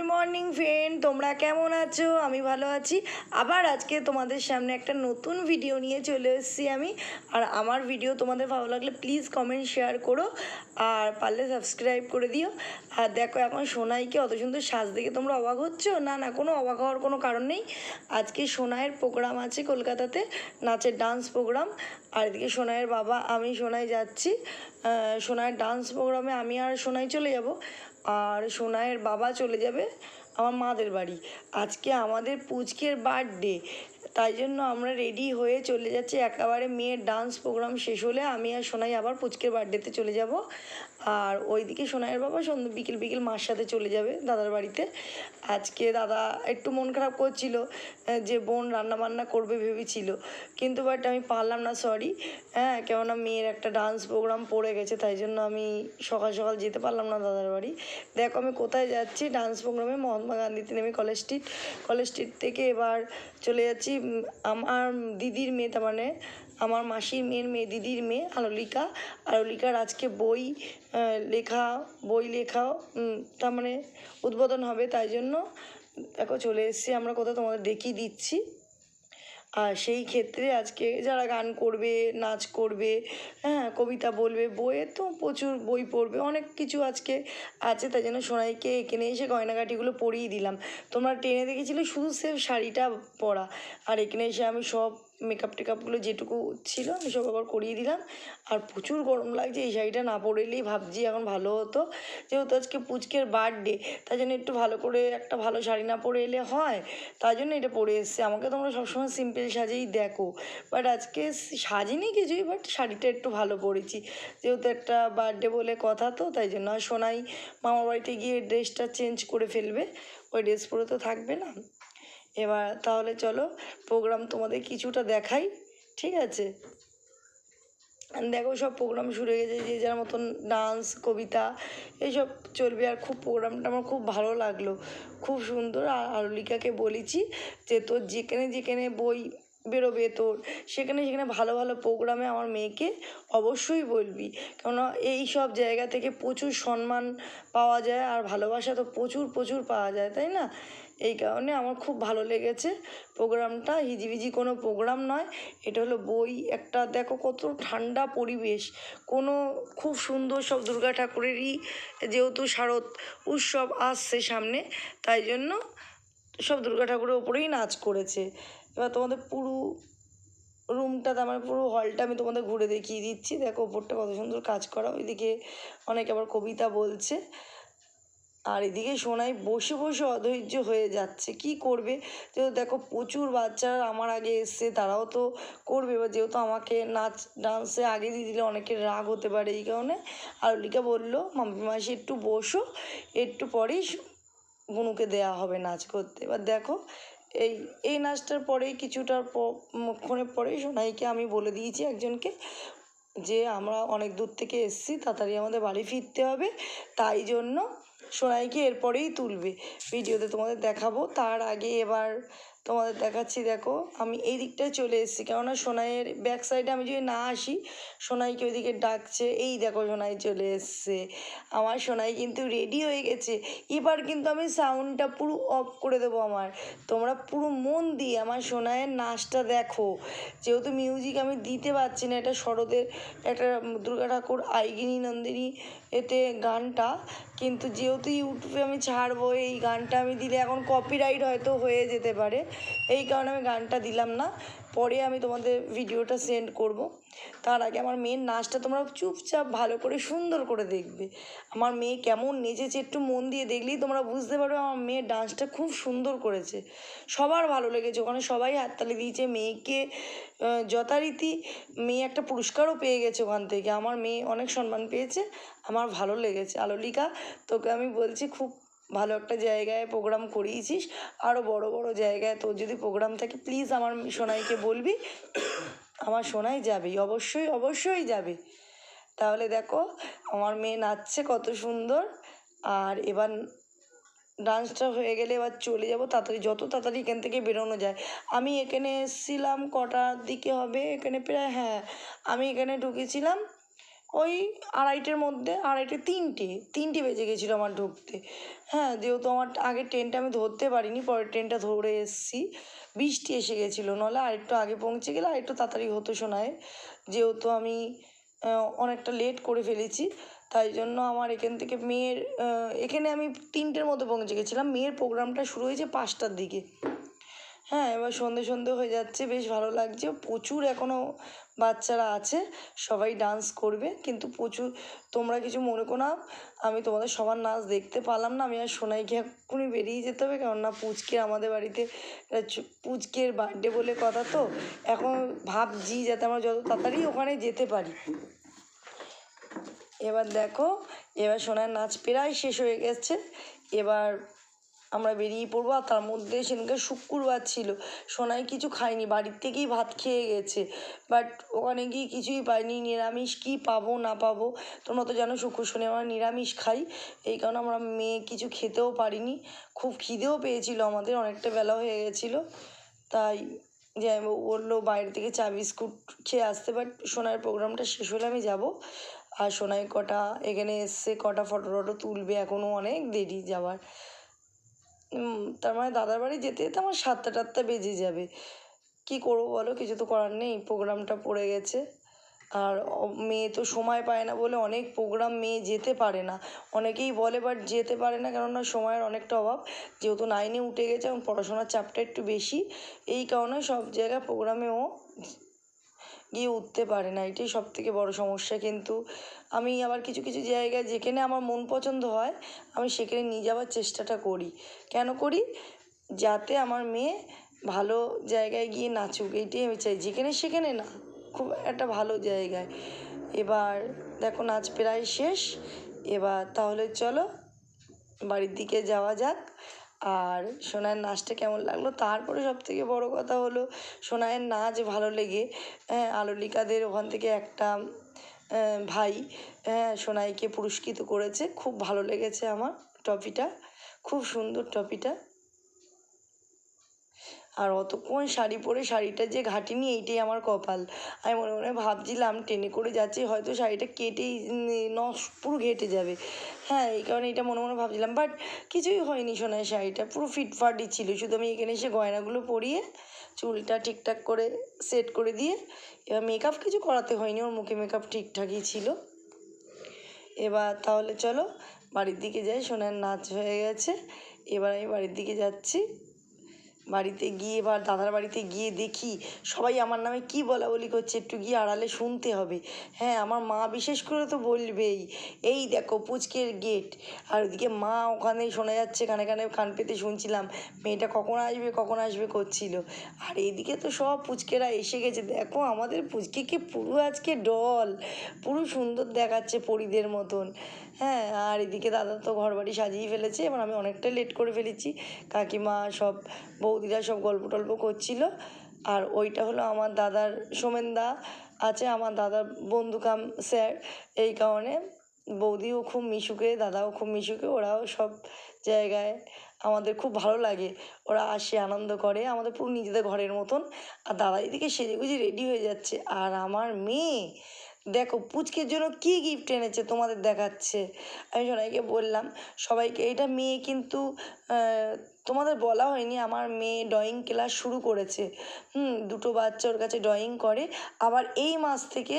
Good morning friend তোমরা কেমন আছো? আমি ভালো আছি। আবার আজকে তোমাদের সামনে একটা নতুন ভিডিও নিয়ে চলে এসেছি আমি। আর আমার ভিডিও তোমাদের ভালো লাগলে প্লিজ কমেন্ট শেয়ার করো। আর পারলে সাবস্ক্রাইব করে দিও। আর দেখো, এখন সোনাইকে অত সুন্দর সাজ দেখে তোমরা অবাক হচ্ছ? না না, কোনো অবাক হওয়ার কোনো কারণ নেই। আজকে সোনাইয়ের প্রোগ্রাম আছে কলকাতাতে, নাচের ডান্স প্রোগ্রাম আর এদিকে সোনাইয়ের বাবা, আমি সোনাই যাচ্ছি। সোনাইয়ের ডান্স প্রোগ্রামে আমি আর সোনাই চলে যাব। আর সোনাইয়ের বাবা চলে যাবে আমার মাদের বাড়ি। আজকে আমাদের পুচকের বার্থডে তাই জন্য আমরা রেডি হয়ে চলে যাচ্ছি। একেবারে মেয়ের ডান্স প্রোগ্রাম শেষ হলে আমি আর সোনাই আবার পুচকের বার্থডেতে চলে যাব। আর ওইদিকে সোনাইয়ের বাবা সন্ধ্যে বিকেল বিকেল মার সাথে চলে যাবে দাদার বাড়িতে। আজকে দাদা একটু মন খারাপ করছিল যে বোন রান্না বান্না করবে ভেবেছিল। কিন্তু বাট আমি পারলাম না সরি হ্যাঁ কেননা মেয়ের একটা ডান্স প্রোগ্রাম পড়ে গেছে, তাই জন্য আমি সকাল সকাল যেতে পারলাম না দাদার বাড়ি। দেখো আমি কোথায় যাচ্ছি ডান্স প্রোগ্রামে মহাত্মা গান্ধীতে নেমে কলেজ স্ট্রিট কলেজ স্ট্রিট থেকে এবার চলে যাচ্ছি আমার দিদির মেয়ে তার মানে আমার মাসির মেয়ের মেয়ে, দিদির মেয়ে, আলোলিকা। আলোলিকার আজকে বই লেখা বই লেখা তার মানে উদ্বোধন হবে, তাই জন্য দেখো চলে এসেছি আমরা কোথাও, তোমাদের দেখিয়ে দিচ্ছি। আর সেই ক্ষেত্রে আজকে যারা গান করবে, নাচ করবে হ্যাঁ কবিতা বলবে, বইয়ে তো প্রচুর বই পড়বে, অনেক কিছু আজকে আছে, তাই জন্য সোনাইকে এখানে এসে গয়নাগাটিগুলো পরিয়ে দিলাম। তোমরা ট্রেনে দেখেছিলে শুধু সেফ শাড়িটা পরা, আর এখানে এসে আমি সব মেকআপ টেকআপগুলো যেটুকু ছিল আমি সব আবার করিয়ে দিলাম। আর প্রচুর গরম লাগছে, এই শাড়িটা না পরলেই ভাবছি এখন ভালো হতো। যেহেতু আজকে পুচকের বার্থডে তাই জন্য একটু ভালো করে একটা ভালো শাড়ি না পরে এলে হয় তাই জন্য এটা পরে এসছে। আমাকে তোমরা সবসময় সিম্পল সাজেই দেখো। বাট আজকে সাজিনি কিছুই বাট শাড়িটা একটু ভালো পরেছি। যেহেতু একটা বার্থডে বলে কথা তো, তাই জন্য আর সোনাই মামার বাড়িতে গিয়ে ড্রেসটা চেঞ্জ করে ফেলবে। ওই ড্রেস পরে তো থাকবে না। এবার তাহলে চলো প্রোগ্রাম তোমাদের কিছুটা দেখাই, ঠিক আছে? দেখো সব প্রোগ্রাম শুরু হয়ে গেছে, যে যার মতন ডান্স কবিতা, এইসব চলবে। আর খুব প্রোগ্রামটা আমার খুব ভালো লাগল। খুব সুন্দর, আর আরুলিকাকে বলেছি যে তোর যেখানে যেখানে বই বেরোবে তোর। সেখানে সেখানে ভালো ভালো প্রোগ্রামে আমার মেয়েকে অবশ্যই বলবি। কেননা এই সব জায়গা থেকে প্রচুর সম্মান পাওয়া যায় আর ভালোবাসা তো প্রচুর প্রচুর পাওয়া যায়, তাই না? এই কারণে আমার খুব ভালো লেগেছে প্রোগ্রামটা হিজিবিজি কোনো প্রোগ্রাম নয়। এটা হলো বই। একটা দেখো কত ঠান্ডা পরিবেশ। কোনো খুব সুন্দর সব দুর্গা ঠাকুরেরই যেহেতু শারদ উৎসব আসছে সামনে, তাই জন্য সব দুর্গা ঠাকুরের ওপরেই নাচ করেছে। এবার তোমাদের পুরো রুমটা আমার পুরো হলটা আমি তোমাদের ঘুরে দেখিয়ে দিচ্ছি। দেখো ওপরটা কত সুন্দর কাজ করা। ওইদিকে অনেকে আবার কবিতা বলছে। আর এদিকে সোনাই বসে বসে অধৈর্য হয়ে যাচ্ছে। কি করবে? যেহেতু দেখো, প্রচুর বাচ্চারা আমার আগে এসছে, তারাও তো করবে। এবার যেহেতু আমাকে নাচ ডান্সে আগে দিয়ে দিলে অনেকের রাগ হতে পারে এই কারণে। আর লিকা বলল মাম্পি মাসি, একটু বসো। একটু পরেই বুনুকে দেওয়া হবে নাচ করতে। এবার দেখো এই এই নাচটার পরেই কিছুটার ক্ষণের পরেই সোনাইকে আমি বলে দিয়েছি একজনকে যে, আমরা অনেক দূর থেকে এসেছি, তাড়াতাড়ি আমাদের বাড়ি ফিরতে হবে। তাই জন্য সোনাইকে এরপরেই তুলবে। ভিডিওতে তোমাদের দেখাবো। তার আগে এবার তোমাদের দেখাচ্ছি, দেখো। আমি এই দিকটায় চলে এসেছি, কেননা সোনাইয়ের ব্যাক সাইডে আমি যদি না আসি, সোনাইকে ওইদিকে ডাকছে, এই দেখো সোনাই চলে এসছে। আমার সোনাই কিন্তু রেডি হয়ে গেছে। এবার কিন্তু আমি সাউন্ডটা পুরো অফ করে দেবো আমার। তোমরা পুরো মন দিয়ে আমার সোনাইয়ের নাচটা দেখো। যেহেতু মিউজিক আমি দিতে পারছি না, এটা শরতের একটা দুর্গা ঠাকুর, আইগিনী নন্দিনী এতে গানটা। কিন্তু যেহেতু ইউটিউবে আমি ছাড়বো, এই গানটা আমি দিলে এখন কপিরাইট হয়তো হয়ে যেতে পারে। এই কারণে আমি গানটা দিলাম না। পরে আমি তোমাদের ভিডিওটা সেন্ড করব। তার আগে আমার মেয়ের নাচটা তোমরা চুপচাপ ভালো করে সুন্দর করে দেখবে। আমার মেয়ে কেমন নেচেছে একটু মন দিয়ে দেখলেই তোমরা বুঝতে পারবে আমার মেয়ের ডান্সটা খুব সুন্দর করেছে। সবার ভালো লেগেছে। ওখানে সবাই হাততালি দিয়েছে। মেয়েকে যথারীতি মেয়ে একটা পুরস্কারও পেয়ে গেছে ওখান থেকে। আমার মেয়ে অনেক সম্মান পেয়েছে। আমার ভালো লেগেছে। আলোলিকা, তোকে আমি বলছি খুব ভালো একটা জায়গায় প্রোগ্রাম করিয়েছিস আরও বড় বড় জায়গায় তোর যদি প্রোগ্রাম থাকে প্লিজ আমার সোনাইকে বলবি, আমার সোনাই যাবেই, অবশ্যই অবশ্যই যাবে। তাহলে দেখো, আমার মেয়ে নাচছে কত সুন্দর, আর এবার ডান্সটা হয়ে গেলে এবার চলে যাব তাড়াতাড়ি, যত তাড়াতাড়ি এখান থেকে বেরোনো যায়। আমি এখানে এসেছিলাম কটার দিকে হবে? এখানে প্রায় হ্যাঁ আমি এখানে ঢুকেছিলাম ওই আড়াইটের মধ্যে, আড়াইটে তিনটে তিনটে বেজে গেছিল আমার ঢুকতে। হ্যাঁ যেহেতু আমার আগের ট্রেনটা আমি ধরতে পারিনি, পরের ট্রেনটা ধরে এসেছি। বৃষ্টি এসে গেছিল নাহলে আরেকটু আগে পৌঁছে গেলে আরেকটু তাড়াতাড়ি হতো শোনায়। যেহেতু আমি অনেকটা লেট করে ফেলেছি, তাই জন্য আমার এখান থেকে মেয়ের এখানে আমি তিনটের মধ্যে পৌঁছে গেছিলাম। মেয়ের প্রোগ্রামটা শুরু হয়েছে পাঁচটার দিকে। হ্যাঁ এবার সন্ধে সন্ধে হয়ে যাচ্ছে, বেশ ভালো লাগছে। প্রচুর এখনও বাচ্চারা আছে, সবাই ডান্স করবে, কিন্তু প্রচুর, তোমরা কিছু মনে করো না, আমি তোমাদের সবার নাচ দেখতে পারলাম না, আমি আর সোনাইকে এক্ষুনি বেরিয়ে যেতে হবে, কেননা পুচকে আমাদের বাড়িতে পুচকের বার্থডে বলে কথা তো, এখন ভাবছি যাতে আমরা যত তাড়াতাড়ি ওখানে যেতে পারি। এবার দেখো, এবার সোনার নাচ প্রায় শেষ হয়ে গেছে, এবার আমরা বেরিয়ে পড়ব আর তার মধ্যে সেদিনকে শুক্রবার ছিল। সোনাই কিছু খায়নি, বাড়ির থেকেই ভাত খেয়ে গেছে। বাট ওখানে গিয়ে কিছুই পাইনি, নিরামিষ কী পাবো, না পাবো? তোমরা তো জানো শুক্র শনি আমরা নিরামিষ খাই। এই কারণে আমরা মেয়ে কিছু খেতেও পারিনি। খুব খিদেও পেয়েছিল আমাদের, অনেকটা বেলা হয়ে গেছিল। তাই যে ও বলল বাইরে থেকে চা, বিস্কুট খেয়ে আসতে। বাট সোনার প্রোগ্রামটা শেষ হলে আমি যাব। আর সোনাই কটা, এখানে এসছে, কটা ফটো টটো তুলবে এখনও অনেক দেরি যাওয়ার। তার মানে দাদার বাড়ি যেতে যেতে আমার সাতটা টাতটা বেজে যাবে। কি করব বলো? কিছু তো করার নেই। প্রোগ্রামটা পড়ে গেছে। আর মেয়ে তো সময় পায় না বলে অনেক প্রোগ্রাম মেয়ে যেতে পারে না। অনেকেই বলে, বাট যেতে পারে না কেননা সময়ের অনেকটা অভাব। যেহেতু নাইনে উঠে গেছে এবং পড়াশোনার চাপটা একটু বেশি, এই কারণে সব জায়গায় প্রোগ্রামে ও গিয়ে উঠতে পারে না, এটাই সব থেকে বড় সমস্যা। কিন্তু আমি আবার কিছু কিছু জায়গায় যেখানে আমার মন পছন্দ হয়, আমি সেখানে নিয়ে যাওয়ার চেষ্টাটা করি। কেন করি? যাতে আমার মেয়ে ভালো জায়গায় গিয়ে নাচুক এইটাই আমি চাই। যেখানে সেখানে না, খুব একটা ভালো জায়গায়। এবার দেখো, নাচ প্রায় শেষ। এবার তাহলে চলো, বাড়ির দিকে যাওয়া যাক। আর সোনার নাচটা কেমন লাগল? তারপরে সব থেকে বড়ো কথা হলো সোনায়ের নাচ ভালো লেগে হ্যাঁ আলোলিকাদের ওখান থেকে একটা ভাই হ্যাঁ সোনাইকে পুরস্কৃত করেছে। খুব ভালো লেগেছে আমার ট্রফিটা। খুব সুন্দর ট্রফিটা। আর অতক্ষণ শাড়ি পরে শাড়িটা যে ঘাটিনি, এইটাই আমার কপাল। আমি মনে মনে ভাবছিলাম ট্রেনে করে যাচ্ছি, হয়তো শাড়িটা কেটেই নস, পুরো ঘেটে যাবে। হ্যাঁ এই কারণে এটা মনে মনে ভাবছিলাম বাট কিছুই হয়নি সোনার শাড়িটা, পুরো ফিটফাটই ছিল। শুধু আমি এখানে এসে গয়নাগুলো পরিয়ে, চুলটা ঠিকঠাক করে সেট করে দিয়ে, এবার মেকআপ কিছু করাতে হয়নি, ওর মুখে মেকআপ ঠিকঠাকই ছিল। এবার তাহলে চলো, বাড়ির দিকে যাই, সোনার নাচ হয়ে গেছে। এবার আমি বাড়ির দিকে যাচ্ছি। বাড়িতে গিয়ে এবার দাদার বাড়িতে গিয়ে দেখি, সবাই আমার নামে কি বলা বলি করছে একটু গিয়ে আড়ালে শুনতে হবে। হ্যাঁ আমার মা বিশেষ করে তো বলবেই, এই দেখো পুচকের গেট আর ওদিকে মা ওখানে শোনা যাচ্ছে, কানে কানে কান পেতে শুনছিলাম, মেয়েটা কখন আসবে কখন আসবে? করছিল। আর এদিকে তো সব পুচকেরা এসে গেছে। দেখো আমাদের পুচকেকে পুরো আজকে ডল, পুরো সুন্দর দেখাচ্ছে পরিদের মতন। হ্যাঁ আর এদিকে দাদা তো ঘর বাড়ি সাজিয়ে ফেলেছে, এবার আমি অনেকটাই লেট করে ফেলেছি। কাকিমা সব, বৌদিরা সব গল্প টল্প করছিল। আর ওইটা হলো আমার দাদার সোমেনদা আছে, আমার দাদার বন্ধু কাম স্যার। এই কারণে বৌদিও খুব মিশুকে, দাদাও খুব মিশুকে, ওরাও সব জায়গায় আমাদের খুব ভালো লাগে। ওরা আসে, আনন্দ করে, আমাদের পুরো নিজেদের ঘরের মতন। আর দাদা এদিকে সেজে গুজে রেডি হয়ে যাচ্ছে। আর আমার মেয়ে দেখো পুচকের জন্য কি গিফট এনেছে তোমাদের দেখাচ্ছে? আমি সোনাইকে বললাম, সবাইকে, এটা মেয়ে কিন্তু তোমাদের বলা হয়নি, আমার মেয়ে ড্রয়িং ক্লাস শুরু করেছে। হুম, দুটো বাচ্চা ওর কাছে ড্রয়িং করে। আবার এই মাস থেকে,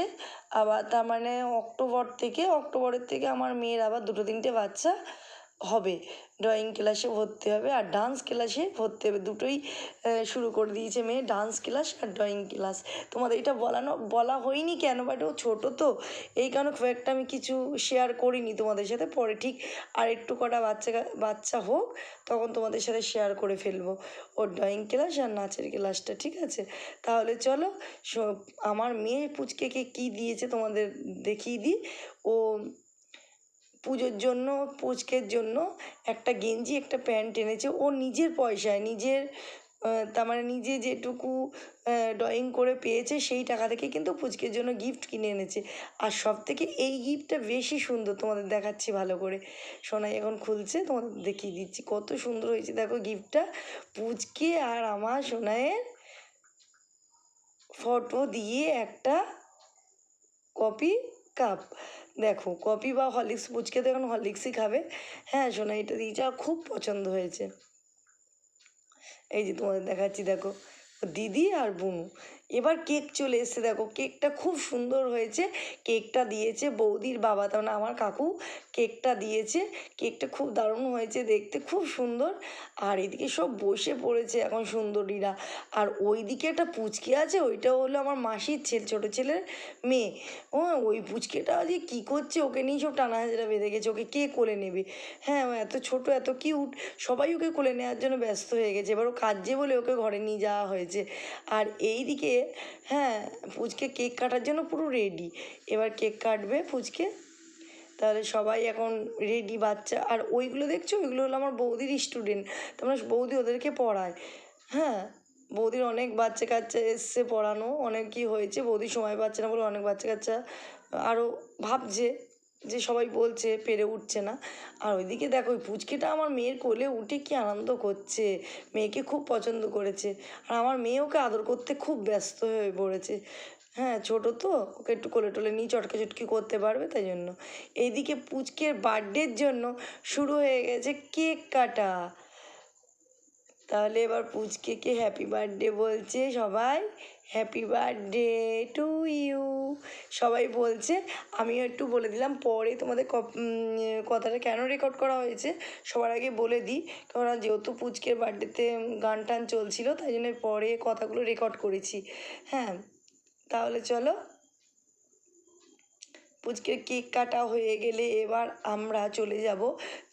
আবার তার মানে অক্টোবর থেকে, অক্টোবরের থেকে আমার মেয়ের আবার দুটো তিনটে বাচ্চা হবে। ড্রয়িং ক্লাসে ভর্তি হবে আর ডান্স ক্লাসে ভর্তি হবে। দুটোই শুরু করে দিয়েছে মেয়ে ডান্স ক্লাস আর ড্রয়িং ক্লাস তোমাদের এটা বলানো, বলা হয়নি কেন? বাট ও ছোটো তো। এই কারণে খুব একটা আমি কিছু শেয়ার করিনি তোমাদের সাথে। পরে ঠিক আর একটু কটা বাচ্চা বাচ্চা হোক, তখন তোমাদের সাথে শেয়ার করে ফেলব। ওর ড্রয়িং ক্লাস আর নাচের ক্লাসটা ঠিক আছে? তাহলে চলো আমার মেয়ে পুচকেকে কী দিয়েছে তোমাদের দেখিয়ে দিই। ও পুজোর জন্য, পুচকের জন্য একটা গেঞ্জি, একটা প্যান্ট এনেছে। ও নিজের পয়সায়, নিজের তার মানে নিজে যেটুকু ড্রয়িং করে পেয়েছে সেই টাকা থেকে কিন্তু পুচকের জন্য গিফট কিনে এনেছে। আর সব থেকে এই গিফটটা বেশি সুন্দর তোমাদের দেখাচ্ছি ভালো করে। সোনাই এখন খুলছে, তোমাদের দেখিয়ে দিচ্ছি। কত সুন্দর হয়েছে, দেখো গিফটটা পুচকে আর আমার সোনাইয়ের ফটো দিয়ে একটা কপি কাপ দেখো, কপি বা হরলিক্স পুচকে তো এখন হরলিক্সই খাবে। হ্যাঁ সোনা, এটা দিয়েছে আর খুব পছন্দ হয়েছে। এই যে তোমাদের দেখাচ্ছি, দেখো। দিদি আর বুনু এবার কেক চলে এসছে, দেখো কেকটা খুব সুন্দর হয়েছে। কেকটা দিয়েছে বৌদির বাবা, তার মানে আমার কাকু কেকটা দিয়েছে। কেকটা খুব দারুণ হয়েছে দেখতে, খুব সুন্দর। আর এদিকে সব বসে পড়েছে এখন সুন্দরীরা। আর ওই দিকে একটা পুচকে আছে, ওইটা হলো আমার মাসির ছেলে, ছোটো ছেলের মেয়ে। ও, ওই পুচকেটা যে কী করছে, ওকে নিয়ে সব টানা হাজরা বেঁধে গেছে, ওকে কে কোলে নেবে? হ্যাঁ ও এত ছোট, এত কিউট, সবাই ওকে কোলে নেওয়ার জন্য ব্যস্ত হয়ে গেছে। এবার ও কাজে বলে ওকে ঘরে নিয়ে যাওয়া হয়েছে। আর এই দিকে হ্যাঁ পুচকে কেক কাটার জন্য পুরো রেডি এবার কেক কাটবে পুচকে তাহলে সবাই এখন রেডি বাচ্চা। আর ওইগুলো দেখছ? ওইগুলো হলো আমার বৌদির স্টুডেন্ট তোমরা বৌদি ওদেরকে পড়ায়। হ্যাঁ বৌদির অনেক বাচ্চা কাচ্চা এসছে পড়ানো। অনেক কি হয়েছে? বৌদি সময় পাচ্ছে না বলে অনেক বাচ্চা কাচ্চা আরও ভাবছে। যে সবাই বলছে, পেরে উঠছে না। আর ওইদিকে দেখো, ওই পুচকেটা আমার মেয়ের কোলে উঠে কি আনন্দ করছে। মেয়েকে খুব পছন্দ করেছে। আর আমার মেয়ে ওকে আদর করতে খুব ব্যস্ত হয়ে পড়েছে। হ্যাঁ ছোটো তো, ওকে একটু কোলে টোলে নিয়ে চটকে চটকি করতে পারবে তাই জন্য। এইদিকে পুচকের বার্থডের জন্য শুরু হয়ে গেছে কেক কাটা। তাহলে এবার পুচকেকে হ্যাপি বার্থডে বলছে সবাই? হ্যাপি বার্থডে টু ইউ সবাই বলছে, আমিও একটু বলে দিলাম, পরে তোমাদের কথাটা কেন রেকর্ড করা হয়েছে সবার আগে বলে দিই। কারণ যেহেতু পুচকের বার্থডেতে গান টান চলছিল, তাই জন্য পরে কথাগুলো রেকর্ড করেছি। হ্যাঁ তাহলে চলো পুচকের কেক কাটা হয়ে গেলে এবার আমরা চলে যাব।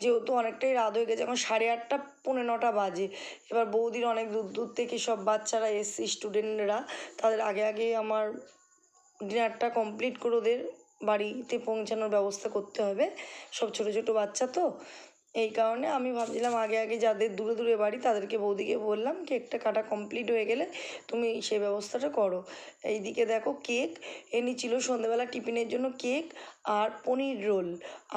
যেহেতু অনেকটাই রাত হয়ে গেছে, এখন সাড়ে আটটা পৌনে নটা বাজে। এবার বৌদির অনেক দূর দূর থেকে সব বাচ্চারা এসছে স্টুডেন্টরা তাদের আগে আগে আমার ডিনারটা কমপ্লিট করে ওদের বাড়িতে পৌঁছানোর ব্যবস্থা করতে হবে। সব ছোটো ছোটো বাচ্চা তো। এই কারণে আমি ভাবছিলাম আগে আগে যাদের দূরে দূরে বাড়ি তাদেরকে বৌদিকে বললাম কেকটা কাটা কমপ্লিট হয়ে গেলে তুমি সে ব্যবস্থাটা করো। এইদিকে দেখো কেক এনেছিল সন্ধ্যেবেলা টিফিনের জন্য কেক আর পনির রোল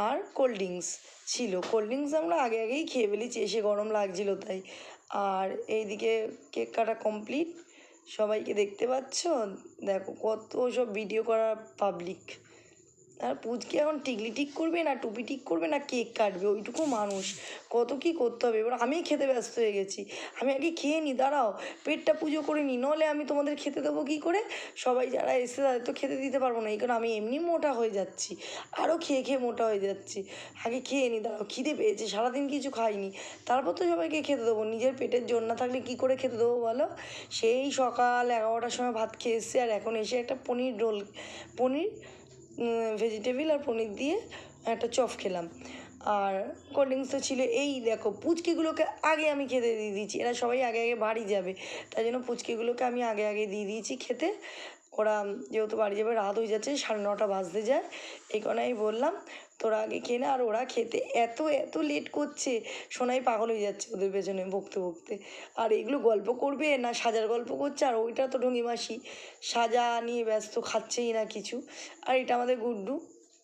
আর কোল্ড ড্রিঙ্কস ছিল। কোল্ড ড্রিঙ্কস আমরা আগে আগেই খেয়ে ফেলেছি, এসে গরম লাগছিল তাই। আর এইদিকে কেক কাটা কমপ্লিট সবাইকে দেখতে পাচ্ছ? দেখো কত সব ভিডিও করা পাবলিক আর পুচকে এখন টিকলি টিক করবে না, টুপি টিক করবে না, কেক কাটবে, ওইটুকু মানুষ। কত কি করতে হবে? এবার আমি খেতে ব্যস্ত হয়ে গেছি। আমি আগে খেয়ে নি, দাঁড়াও। পেটটা পুজো করে নি নাহলে আমি তোমাদের খেতে দেবো কী করে? সবাই যারা এসে তাদের তো খেতে দিতে পারব না, এই কারণে আমি এমনি মোটা হয়ে যাচ্ছি। আরও খেয়ে খেয়ে মোটা হয়ে যাচ্ছি। আগে খেয়ে নি, দাঁড়াও, খিদে পেয়েছে, সারাদিন কিছু খাইনি। তারপর তো সবাইকে খেতে দেবো, নিজের পেটের জন্য না থাকলে কী করে খেতে দেবো বলো? সেই সকাল এগারোটার সময় ভাত খেয়ে এসছে, আর এখন এসে একটা পনির রোল, পনির ভেজিটেবিল আর পনির দিয়ে একটা চপ খেলাম। আর কোল্ড ড্রিঙ্কস তো ছিল এই দেখো, পুচকিগুলোকে আগে আমি খেতে দিয়ে দিয়েছি। এরা সবাই আগে আগে বাড়ি যাবে। তাই জন্য পুচকিগুলোকে আমি আগে আগে দিয়ে দিয়েছি খেতে। ওরা যেহেতু বাড়ি যাবে, রাত হয়ে যাচ্ছে, সাড়ে নটা বাজতে যায়। এই কারণে আমি বললাম। তোরা আগে খেয়ে নে আর ওরা খেতে। এত এত লেট করছে। সোনাই পাগল হয়ে যাচ্ছে ওদের পেছনে বকতে বকতে। আর এগুলো গল্প করবে না সাজার গল্প করছে? আর ওইটা তো ঢঙ্গি মাসি। সাজা নিয়ে ব্যস্ত খাচ্ছেই না কিছু। আর এটা আমাদের গুড্ডু,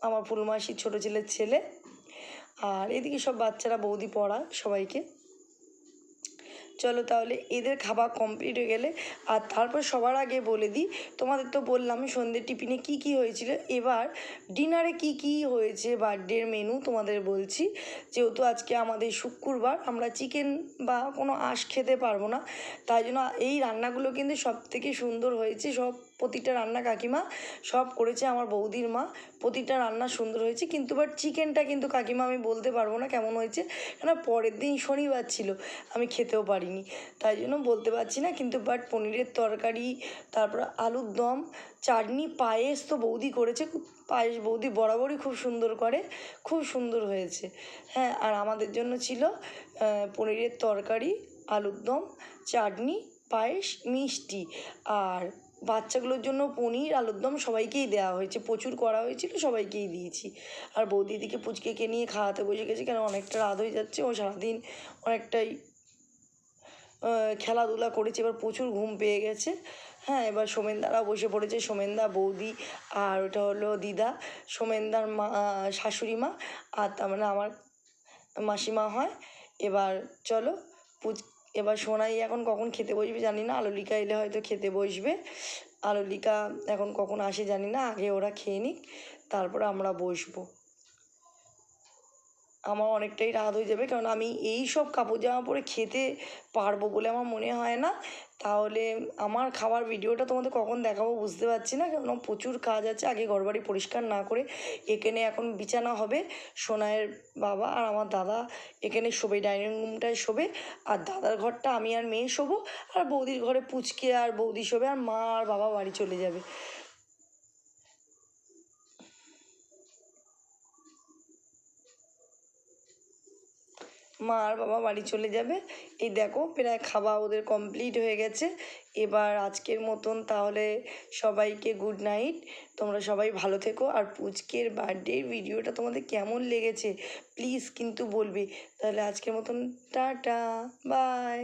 আমার ফুলমাসির ছোটো ছেলের ছেলে। আর এদিকে সব বাচ্চারা বৌদি পড়া সবাইকে। চলো তাহলে এদের খাবার কমপ্লিট হয়ে গেলে আর তারপর সবার আগে বলে দিই, তোমাদের তো বললাম সন্ধ্যে টিফিনে কি কি হয়েছিল। এবার ডিনারে কি কি হয়েছে বার্থডের মেনু তোমাদের বলছি। যেহেতু আজকে আমাদের শুক্রবার, আমরা চিকেন বা কোনো আঁশ খেতে পারব না। তাই জন্য এই রান্নাগুলো কিন্তু সব থেকে সুন্দর হয়েছে। সব প্রতিটা রান্না কাকিমা সব করেছে আমার বৌদির মা। প্রতিটা রান্না সুন্দর হয়েছে। কিন্তু বাট চিকেনটা কিন্তু কাকিমা আমি বলতে পারব না কেমন হয়েছে। কেন পরের দিন শনিবার ছিল, আমি খেতেও পারিনি। তাই জন্য বলতে পারছি না, কিন্তু বাট পনিরের তরকারি, তারপর আলুর দম, চাটনি, পায়েস তো বৌদি করেছে পায়েস বৌদি বরাবরই খুব সুন্দর করে, খুব সুন্দর হয়েছে। হ্যাঁ আর আমাদের জন্য ছিল পনিরের তরকারি, আলুর দম, চাটনি, পায়েস, মিষ্টি। আর বাচ্চাগুলোর জন্য পনির, আলুর দম সবাইকেই দেওয়া হয়েছে, প্রচুর করা হয়েছিল, সবাইকেই দিয়েছি। আর বৌদি দিকে পুচকেকে নিয়ে খাওয়াতে বসে গেছে, কেন অনেকটা রাত হয়ে যাচ্ছে, ও সারাদিন অনেকটাই খেলাধুলা করেছে, এবার প্রচুর ঘুম পেয়ে গেছে। হ্যাঁ এবার সোমেনদারাও বসে পড়েছে, সোমেনদা বৌদি আর ওটা হলো দিদা, সোমেনদার মা শাশুড়ি মা আর তার মানে আমার মাসিমা হয়। এবার চলো পুচ এবার সোনাই এখন কখন খেতে বসবে জানি না, আলোলিকা এলে হয়তো খেতে বসবে। আলোলিকা এখন কখন আসে জানি না, আগে ওরা খেয়ে নিক, তারপরে আমরা বসবো। আমার অনেকটাই রাত হয়ে যাবে। কারণ আমি এই সব কাপড় জামা পরে খেতে পারব বলে আমার মনে হয় না। তাহলে আমার খাবার ভিডিওটা তোমাদের কখন দেখাবো বুঝতে পারছি না। কেন প্রচুর কাজ আছে, আগে ঘরবাড়ি পরিষ্কার না করে এখানে এখন বিছানা হবে সোনায়ের বাবা আর আমার দাদা এখানে শোবে, ডাইনিং রুমটায় শোবে। আর দাদার ঘরটা আমি আর মেয়ে শোবো। আর বৌদির ঘরে পুচকে আর বৌদি শোবে। আর মা আর বাবা বাড়ি চলে যাবে। মা আর বাবা বাড়ি চলে যাবে। এই দেখো, প্রায় খাওয়া ওদের কমপ্লিট হয়ে গেছে। এবার আজকের মতন তাহলে সবাইকে গুড নাইট তোমরা সবাই ভালো থেকো। আর পুচকের বার্থডের ভিডিওটা তোমাদের কেমন লেগেছে প্লিজ কিন্তু বলবে। তাহলে আজকের মতন টাটা বাই